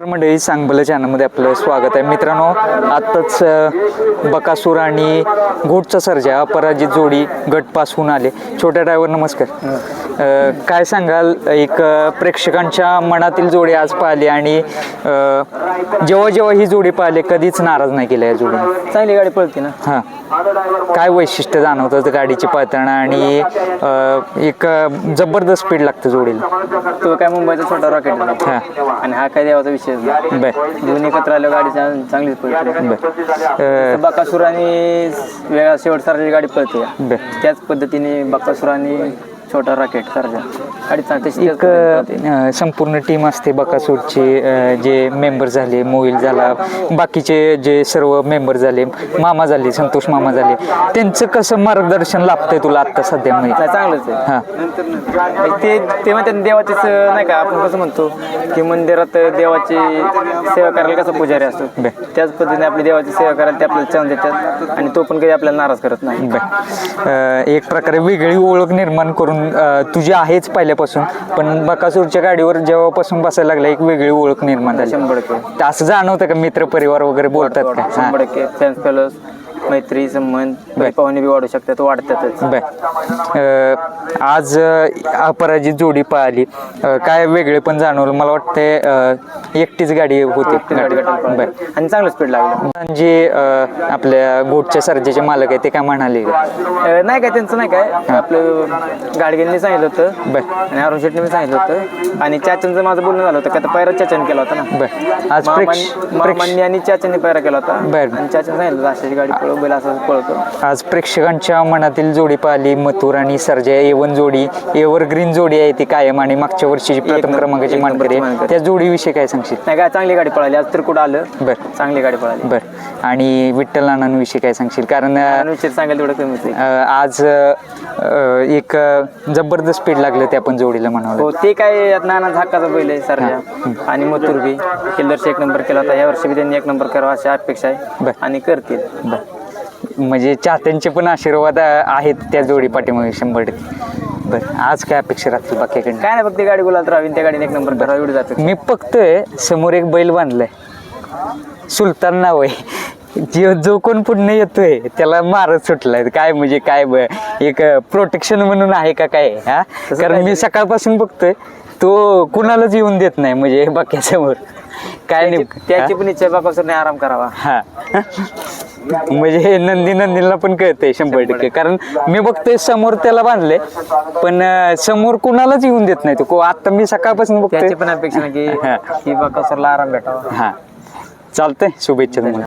मंडळी सांगबल चॅनलमध्ये आपलं स्वागत आहे. मित्रांनो आत्ताच बकासूर आणि घोटचा सर्जा अपराजित जोडी गट पास होऊन आले. छोट्या ड्रायव्हर नमस्कार. काय सांगाल? एक प्रेक्षकांच्या मनातील जोडी आज पाहिली आणि जेव्हा जेव्हा ही जोडी पाहिली कधीच नाराज नाही केल्या या जोडीने? चांगली गाडी पळते ना. हां. काय वैशिष्ट्य जाणवतं ते गाडीची पळताना आणि एक जबरदस्त स्पीड लागतं जोडीला. तो काय मुंबईचा छोटा रॉकेट हां. आणि हा काय देवाचा विषय दोन्ही एकत्र आल्या गाडी चांग- चांगलीच पळते. बकासूर आणि वेगळा शेवट सारखी गाडी पळते. त्याच पद्धतीने बकासूर आणि छोटा रॉकेट त्याच एक. अ, संपूर्ण टीम असते बकासूरचे अ, जे मेंबर झाले मोहिल झाला बाकीचे जे सर्व मेंबर झाले मामा झाले संतोष मामा झाले. त्यांचं कसं मार्गदर्शन लाभतंय तुला आता सध्या नाही चांगलंच आहे. हां. ते ते म्हणतात देवाचे स- नाही का आपण कसं म्हणतो की मंदिरात देवाची सेवा करायला कसा पुजारी असतो. त्याच पद्धतीने आपली देवाची सेवा करायला ते आपल्याला चान्स देतात आणि तो पण कधी आपल्याला नाराज करत नाही. बर अ, एक प्रकारे वेगळी ओळख निर्माण करून तुझी आहेच पहिल्यापासून पण बकासूरच्या गाडीवर जेव्हापासून बसायला लागला एक वेगळी ओळख निर्माण झाली. शंभर टक्के. तर असं जाणवतं का मित्र परिवार वगैरे बोलतात का? हां. शंभर टक्के. फॅन्स फेलोज मैत्री संबंध पाहुणे बी वाढू शकतात वाढतातच. बर. आज अपराजित जोडी पळाली काय वेगळे पण जाणवलं. मला वाटतंय एकटीच गाडी होती. बर. आणि चांगलं स्पीड लागलं. जे आपल्या गोटच्या सर्जेचे मालक आहे ते काय म्हणाले? नाही काय त्यांचं नाही काय. आपलं गाडगेंनी सांगितलं होतं. बर. आणि अरुण शेट्टीने मी सांगितलं होतं. आणि चाचांचं माझं बोलणं झालं होतं का पैरा चाचाने केला होता ना. बर. आज मामांनी आणि चाचांनी पैरा केला होता बर. आणि चाचाने सांगितलं अशाची गाडी पळव बैल असं पळवतो. आज प्रेक्षकांच्या मनातील जोडी पाहिली मथुर आणि सर्जा एवन जोडी एव्हर ग्रीन जोडी आहे ती कायम आणि मागच्या वर्षीची प्रथम क्रमांकाची मानकरी आहे. त्या जोडीविषयी काय सांगशील? नाही काय चांगली गाडी पळाली. आज तर कुठं आलं? बर. चांगली गाडी पळाली. बर. आणि विठ्ठल अण्णांविषयी काय सांगशील? कारण विचार सांगायला आहे. अ, आज एक जबरदस्त स्पीड लागलं त्या पण जोडीला म्हणावं. हो ते काय नानाचा हक्काचा बैल आहे सरजा आणि मथुर बी गेल्या वर्षी एक नंबर केला होता. या वर्षी बी त्यांनी एक नंबर करावा अशी अपेक्षा बर. आहे आणि करतील. बर. म्हणजे चाहत्यांचे पण आशीर्वाद आहेत त्या जोडी पाठीमागे शंभर टक्के. बर आज काय अपेक्षा राहतील बाकीकडे काय नाही फक्त गाडी गुलाल राहावी त्या गाडीने एक नंबर करावा एवढी जाते. मी बघतोय समोर एक बैल बांधलाय. सुलतान नाव आहे. जो जो कोण पुढे येतोय त्याला मारत सुटलाय. काय म्हणजे काय एक प्रोटेक्शन म्हणून आहे का काय हा? कारण मी सकाळपासून बघतोय तो कुणालाच येऊन देत नाही म्हणजे बाक्यासमोर काय नाही त्याची पण इच्छा बाबा आराम करावा. हा. म्हणजे हे नंदी नंदीला पण कळतंय शंभर टक्के. कारण मी बघतोय समोर त्याला बांधले पण अं, समोर कुणालाच येऊन देत नाही तो. को- आता मी सकाळपासून बघतोय. त्याची पण अपेक्षा नाही की. की बाबा आराम भेटावा. हा. चालतंय. शुभेच्छा तुम्हाला.